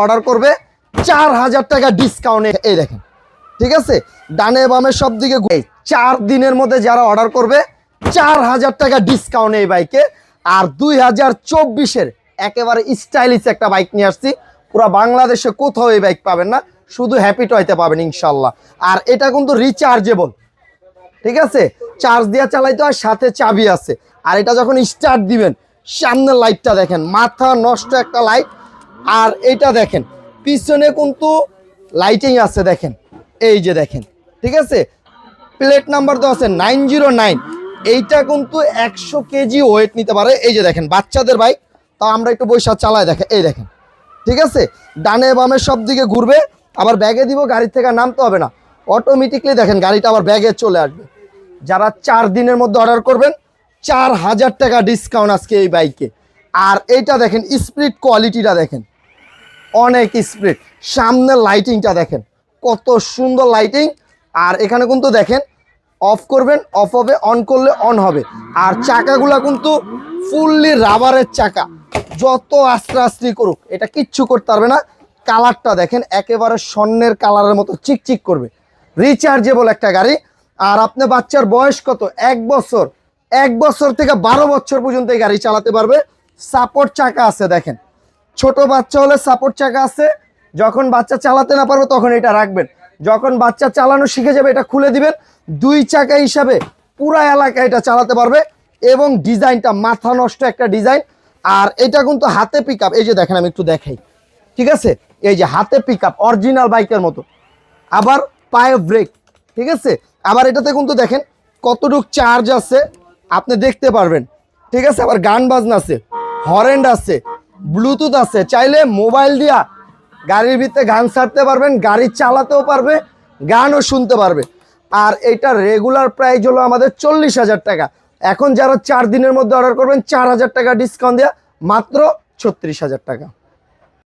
Order করবে চার হাজার টাকা ডিসকাউন্টে এই দেখেন, ঠিক আছে? ডানে বামে সব দিকে চার দিনের মধ্যে যারা অর্ডার করবে, চার হাজার টাকা ডিসকাউন্ট এই বাইকে আর দুই হাজার চব্বিশের একেবারে স্টাইলিশ একটা বাইক নিয়ে আসছি। পুরো বাংলাদেশে কোথাও এই বাইক পাবেন না, শুধু হ্যাপি টয়তে পাবেন ইনশাল্লাহ আর এটা কিন্তু রিচার্জেবল ঠিক আছে? চার্জ দিয়ে চালাইতে হয়, সাথে চাবি আছে। আর এটা যখন স্টার্ট দিবেন, সামনের লাইটটা দেখেন, মাথা নষ্ট একটা লাইট আর এটা দেখেন, পিছনে কিন্তু লাইটিং আছে দেখেন, এই যে দেখেন, ঠিক আছে? প্লেট নাম্বার তো আছে নাইন জিরো নাইন এইটা কিন্তু একশো কেজি ওয়েট নিতে পারে। এই যে দেখেন, বাচ্চাদের বাইক তা আমরা একটু বৈশা চালায় দেখেন, এই দেখেন, ঠিক আছে? ডানে বামে সব দিকে ঘুরবে, আবার ব্যাগে দিব গাড়ি থেকে নামতে হবে না। অটোমেটিকলি দেখেন, গাড়িটা আবার ব্যাগে চলে আসবে। যারা চার দিনের মধ্যে অর্ডার করবেন, চার হাজার টাকা ডিসকাউন্ট আজকে এই বাইকে আর এইটা দেখেন স্পিড কোয়ালিটিটা দেখেন। অনেক স্পিড। সামনের লাইটিংটা দেখেন, কত সুন্দর লাইটিং আর এখানে কিন্তু দেখেন অফ করবেন অফ হবে অন করলে অন হবে। আর চাকাগুলা কিন্তু ফুললি রাবারের চাকা। যত আস্তে আস্তে করুক, এটা কিচ্ছু করতে পারবে না। কালারটা দেখেন, একেবারে স্বর্ণের কালারের মতো চিকচিক করবে। রিচার্জেবল একটা গাড়ি। আর আপনার বাচ্চার বয়স কত? এক বছর। এক বছর থেকে বারো বছর পর্যন্ত এই গাড়ি চালাতে পারবে। সাপোর্ট চাকা আছে, দেখেন। ছোট বাচ্চা হলে সাপোর্ট চাকা আছে, যখন বাচ্চা চালাতে না পারবে তখন এটা রাখবেন। যখন বাচ্চা চালানো শিখে যাবে, এটা খুলে দিবেন। দুই চাকা হিসাবে পুরা এলাকা এটা চালাতে পারবে এবং ডিজাইনটা মাথা নষ্ট একটা ডিজাইন। আর এটা কিন্তু হাতে পিক এই যে দেখেন আমি একটু দেখাই। ঠিক আছে? এই যে হাতে পিক আপ অরিজিনাল বাইকের মতো। আবার পায়ে ব্রেক ঠিক আছে? আবার এটাতে কিন্তু দেখেন কতটুক চার্জ আছে, আপনি দেখতে পারবেন। ঠিক আছে? আবার গান বাজনা আছে হরেন্ড আছে ব্লুটুথ আছে। চাইলে মোবাইল দিয়া গাড়ির ভিতরে গান ছাড়তে পারবেন, গাড়ি চালাতেও পারবে, গানও শুনতে পারবে। আর এটা রেগুলার প্রাইস হলো আমাদের চল্লিশ হাজার টাকা। এখন যারা চার দিনের মধ্যে অর্ডার করবেন, চার হাজার টাকা ডিসকাউন্ট দেওয়া মাত্র ছত্রিশ হাজার টাকা।